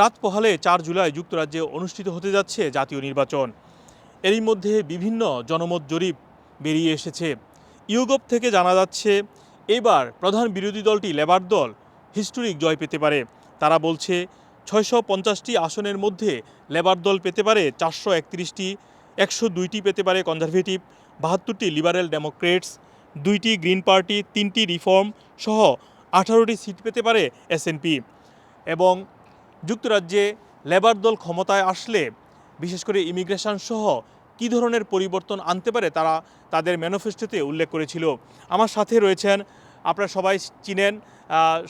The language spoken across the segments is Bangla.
রাত পোহালে চার জুলাই যুক্তরাজ্যে অনুষ্ঠিত হতে যাচ্ছে জাতীয় নির্বাচন। এরই মধ্যে বিভিন্ন জনমত জরিপ বেরিয়ে এসেছে। ইউগপ থেকে জানা যাচ্ছে, এবার প্রধান বিরোধী দলটি লেবার দল হিস্টোরিক জয় পেতে পারে। তারা বলছে, ছয়শো পঞ্চাশটি আসনের মধ্যে লেবার দল পেতে পারে, চারশো একত্রিশটি, একশো দুইটি পেতে পারে কনজারভেটিভ, বাহাত্তরটি লিবারেল ডেমোক্রেটস, দুইটি গ্রিন পার্টি, তিনটি রিফর্ম সহ আঠারোটি সিট পেতে পারে এসএনপি এবং যুক্তরাজ্যে লেবার দল ক্ষমতায় আসলে, বিশেষ করে ইমিগ্রেশন সহ কী ধরনের পরিবর্তন আনতে পারে তারা তাদের ম্যানিফেস্টোতে উল্লেখ করেছিল। আমার সাথে রয়েছেন, আপনারা সবাই চিনেন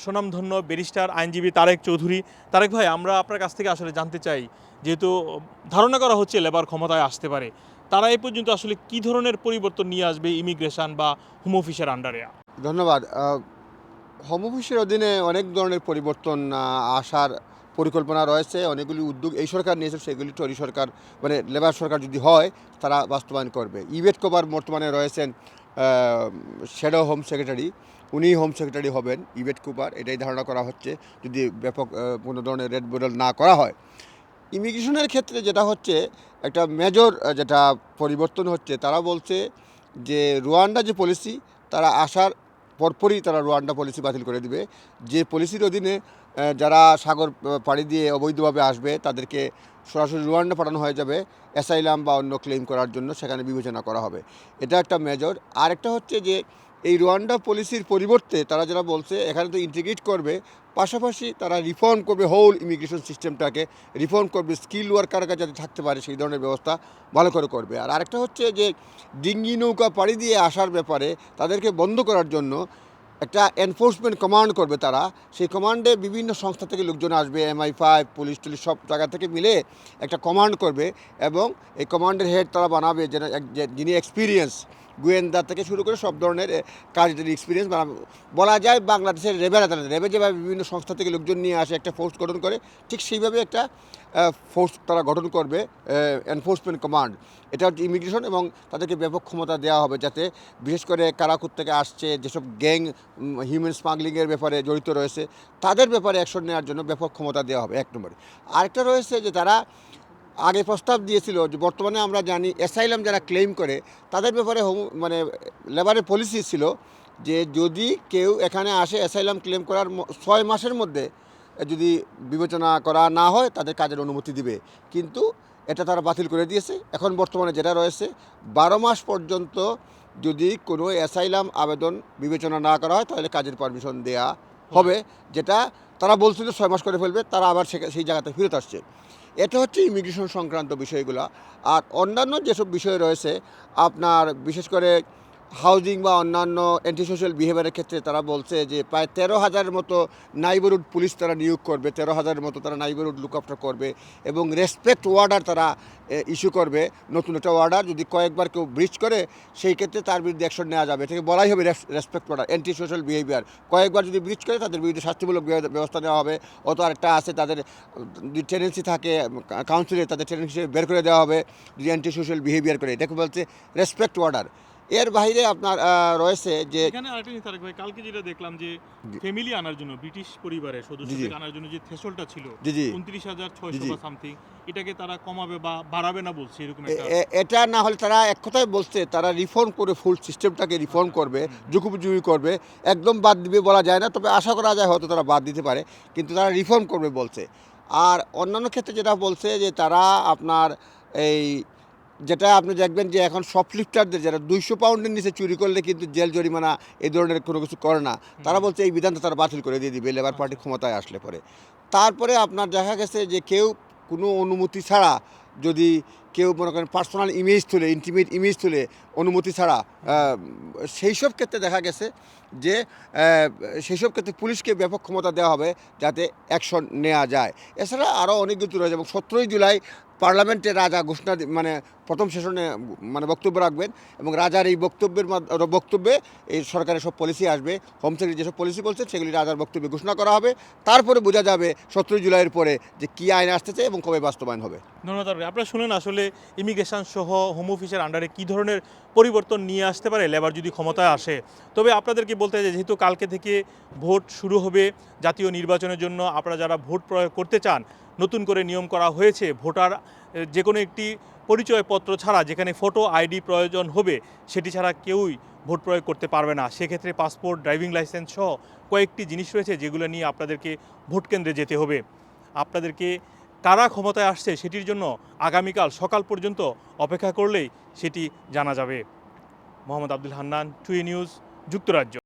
সুনামধন্য ব্যারিস্টার আইনজীবী তারেক চৌধুরী। তারেক ভাই, আমরা আপনার কাছ থেকে আসলে জানতে চাই, যেহেতু ধারণা করা হচ্ছে লেবার ক্ষমতায় আসতে পারে, তারা এই পর্যন্ত আসলে কী ধরনের পরিবর্তন নিয়ে আসবে ইমিগ্রেশন বা হোম অফিসের আন্ডারে? ধন্যবাদ। হোম অফিসের অধীনে অনেক ধরনের পরিবর্তন আসার পরিকল্পনা রয়েছে, অনেকগুলি উদ্যোগ এই সরকার নিয়েছে, সেগুলি টরি সরকার মানে লেবার সরকার যদি হয়, তারা বাস্তবায়ন করবে। ইভেট কভার বর্তমানে রয়েছেন শ্যাডো হোম সেক্রেটারি, উনি হোম সেক্রেটারি হবেন ইভেট কুপার, এটাই ধারণা করা হচ্ছে, যদি ব্যাপক কোনো ধরনের রেড বদল না করা হয়। ইমিগ্রেশনের ক্ষেত্রে যেটা হচ্ছে, একটা মেজর যেটা পরিবর্তন হচ্ছে, তারা বলছে যে রুয়ান্ডা যে পলিসি, তারা আসার পরপরই তারা রুয়ান্ডা পলিসি বাতিল করে দিবে। যে পলিসির অধীনে যারা সাগর পাড়ি দিয়ে অবৈধভাবে আসবে, তাদেরকে সরাসরি রুয়ান্ডা পাঠানো হয়ে যাবে অ্যাসাইলাম বা অন্য ক্লেম করার জন্য সেখানে বিবেচনা করা হবে। এটা একটা মেজর আরেকটা হচ্ছে যে এই রোয়ান্ডা পলিসির পরিবর্তে তারা যারা বলছে, এখানে তো ইন্টিগ্রেট করবে, পাশাপাশি তারা রিফর্ম করবে হোল ইমিগ্রেশন সিস্টেমটাকে রিফর্ম করবে স্কিল ওয়ার্কাররা যাতে থাকতে পারে, সেই ধরনের ব্যবস্থা ভালো করে করবে। আর আরেকটা হচ্ছে যে, ডিঙ্গি নৌকা পাড়ি দিয়ে আসার ব্যাপারে তাদেরকে বন্ধ করার জন্য একটা এনফোর্সমেন্ট কমান্ড করবে তারা। সেই কমান্ডে বিভিন্ন সংস্থা থেকে লোকজন আসবে এমআই ফাইভ পুলিশ টুলিশ সব জায়গা থেকে মিলে একটা কমান্ড করবে এবং এই কমান্ডের হেড তারা বানাবে যেন যিনি এক্সপিরিয়েন্স গোয়েন্দা থেকে শুরু করে সব ধরনের কাজের এক্সপিরিয়েন্স বলা যায় বাংলাদেশের রেবের আদালত রেবে যেভাবে বিভিন্ন সংস্থা থেকে লোকজন নিয়ে আসে, একটা ফোর্স গঠন করে, ঠিক সেইভাবে একটা ফোর্স তারা গঠন করবে এনফোর্সমেন্ট কমান্ড এটা হচ্ছে ইমিগ্রেশন এবং তাদেরকে ব্যাপক ক্ষমতা দেওয়া হবে যাতে বিশেষ করে কারাকুত থেকে আসছে, যেসব গ্যাং হিউম্যান স্মাগলিংয়ের ব্যাপারে জড়িত রয়েছে, তাদের ব্যাপারে অ্যাকশন নেওয়ার জন্য ব্যাপক ক্ষমতা দেওয়া হবে, এক নম্বরে। আরেকটা রয়েছে যে তারা আগে প্রস্তাব দিয়েছিল যে বর্তমানে আমরা জানি অ্যাসাইলাম যারা ক্লেম করে তাদের ব্যাপারে হোম মানে লেবারের পলিসি ছিল যে যদি কেউ এখানে আসে অ্যাসাইলাম ক্লেম করার ছয় মাসের মধ্যে যদি বিবেচনা করা না হয় তাদের কাজের অনুমতি দিবে। কিন্তু এটা তারা বাতিল করে দিয়েছে। এখন বর্তমানে যেটা রয়েছে বারো মাস পর্যন্ত যদি কোনো অ্যাসাইলাম আবেদন বিবেচনা না করা হয় তাহলে কাজের পারমিশন দেয়া হবে। যেটা তারা বলছিল ছয় মাস করে ফেলবে তারা আবার সেই জায়গাতে ফেরত আসছে। এটা হচ্ছে ইমিগ্রেশন সংক্রান্ত বিষয়গুলো। আর অন্যান্য যেসব বিষয় রয়েছে আপনার বিশেষ করে হাউজিং বা অন্যান্য অ্যান্টি সোশ্যাল বিহেভিয়ারের ক্ষেত্রে তারা বলছে যে প্রায় তেরো হাজারের মতো নাইবারহুড পুলিশ তারা নিয়োগ করবে, তেরো হাজারের মতো তারা নাইবারহুড লুক আফটার করবে এবং রেসপেক্ট ওয়ার্ডার তারা ইস্যু করবে। নতুন একটা অর্ডার যদি কয়েকবার কেউ ব্রিচ করে, সেই ক্ষেত্রে তার বিরুদ্ধে অ্যাকশন নেওয়া যাবে। এটাকে বলাই হবে respect order anti social behaviour কয়েকবার যদি ব্রিচ করে, তাদের বিরুদ্ধে শাস্তিমূলক ব্যবস্থা নেওয়া হবে। অত আরেকটা আছে, তাদের টেন্ডেন্সি থাকে কাউন্সিলে তাদের টেন্ডেন্সি বের করে দেওয়া হবে, যদি অ্যান্টি সোশ্যাল বিহেভিয়ার করে। এটাকে বলছে রেসপেক্ট অর্ডার এর বাইরে আপনার রয়েছে যে এখানে আরেকটা জিনিস তারেক ভাই কালকে যেটা দেখলাম যে ফ্যামিলি আনার জন্য ব্রিটিশ পরিবারের সদস্যদের আনার জন্য যে থ্রেশলটা ছিল জি জি। উনত্রিশ হাজার ছয়শো জি, জি। বা সামথিং এটাকে তারা কমাবে বা বাড়াবে না বলছে এরকম একটা এটা না হলে তারা এক কথায় বলছে তারা রিফর্ম করে ফুল সিস্টেমটাকে রিফর্ম করবে জুকুপুজুকি করবে একদম বাদ দিবে বলা যায় না তবে আশা করা যায় হয়তো তারা বাদ দিতে পারে কিন্তু তারা রিফর্ম করবে বলছে। আর অন্যান্য ক্ষেত্রে যেটা বলছে যে তারা আপনার এই যেটা আপনি দেখবেন যে এখন শপলিফটারদের যারা দুইশো পাউন্ডের নিচে চুরি করলে কিন্তু জেল জরিমানা এই ধরনের কোনো কিছু করে না। তারা বলছে এই বিধানটা তারা বাতিল করে দিয়ে দিবে লেবার পার্টি ক্ষমতায় আসলে পরে। তারপরে আপনার দেখা গেছে যে কেউ কোনো অনুমতি ছাড়া যদি কেউ মনে করেন পার্সোনাল ইমেজ তুলে ইন্টিমেট ইমেজ তুলে অনুমতি ছাড়া সেই সব ক্ষেত্রে দেখা গেছে যে সেই সব ক্ষেত্রে পুলিশকে ব্যাপক ক্ষমতা দেওয়া হবে যাতে অ্যাকশন নেওয়া যায়। এছাড়া আরও অনেক কিছু রয়েছে এবং সতেরোই জুলাই পার্লামেন্টে রাজা ঘোষণা মানে প্রথম সেশনে মানে বক্তব্য রাখবেন এবং রাজার এই বক্তব্যের বক্তব্যে এই সরকারের সব পলিসি আসবে হোম সেক্রেটারি যেসব পলিসি বলছে সেগুলি রাজার বক্তব্যে ঘোষণা করা হবে। তারপরে বোঝা যাবে সতেরোই জুলাইয়ের পরে যে কী আইন আসতেছে এবং কবে বাস্তবায়ন হবে। ধন্যবাদ আপনারা শুনেন, আসলে ইমিগ্রেশন সহ হোম অফিসের আন্ডারে কী ধরনের পরিবর্তন নিয়ে আসতে পারে? লেবার যদি ক্ষমতায় আসে। তবে আপনাদেরকে বলতে যে যেহেতু কালকে থেকে ভোট শুরু হবে জাতীয় নির্বাচনের জন্য, আপনারা যারা ভোট প্রয়োগ করতে চান, নতুন করে নিয়ম করা হয়েছে, ভোটার যে কোনো একটি পরিচয়পত্র ছাড়া, যেখানে ফটো আইডি প্রয়োজন হবে, সেটি ছাড়া কেউই ভোট প্রয়োগ করতে পারবে না। সেক্ষেত্রে পাসপোর্ট ড্রাইভিং লাইসেন্স সহ কয়েকটি জিনিস রয়েছে, যেগুলো নিয়ে আপনাদেরকে ভোট কেন্দ্রে যেতে হবে। আপনাদেরকে কারা ক্ষমতায় আসছে সেটির জন্য আগামীকাল সকাল পর্যন্ত অপেক্ষা করলেই সেটি জানা যাবে। মোহাম্মদ আব্দুল হান্নান টুই নিউজ যুক্তরাজ্য।